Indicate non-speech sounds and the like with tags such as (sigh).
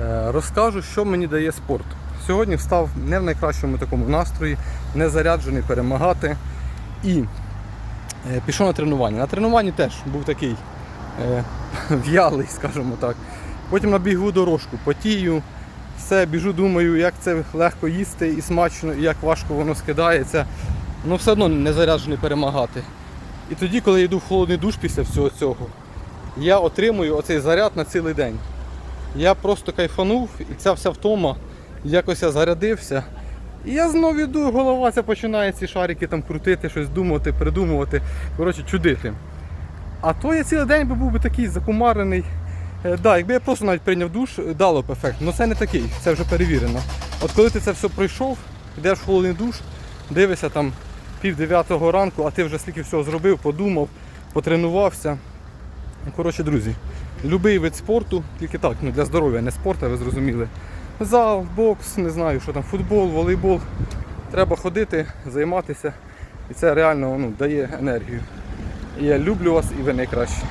Е, Розкажу, що мені дає спорт. Сьогодні встав не в найкращому такому настрої, не заряджений перемагати. І е, пішов на тренування. На тренуванні теж був такий е, (laughs) в'ялий, скажімо так. Потім на бігу дорожку, потію, все, біжу, думаю, як це легко їсти і смачно, і як важко воно скидається. Ну все одно не заряджений перемагати. І тоді, коли я йду в холодний душ після всього цього, я отримую оцей заряд на цілий день. Я просто кайфанув, і ця вся втома, якось я зарядився. І я знову йду, голова ця починає ці шарики там крутити, щось думати, придумувати, коротше, чудити. А то я цілий день би був би такий закумарений. Е, да, якби я просто навіть прийняв душ, дало б ефект. Але це не такий, це вже перевірено. От коли ти це все пройшов, йдеш в холодний душ, дивишся там пів дев'ятого ранку, а ти вже стільки всього зробив, подумав, потренувався. Ну, Коротше, друзі, любий вид спорту, тільки так, ну для здоров'я, не спорт, а ви зрозуміли. Зал, бокс, не знаю, що там, футбол, волейбол. Треба ходити, займатися. І це реально ну, дає енергію. І я люблю вас і ви найкращі.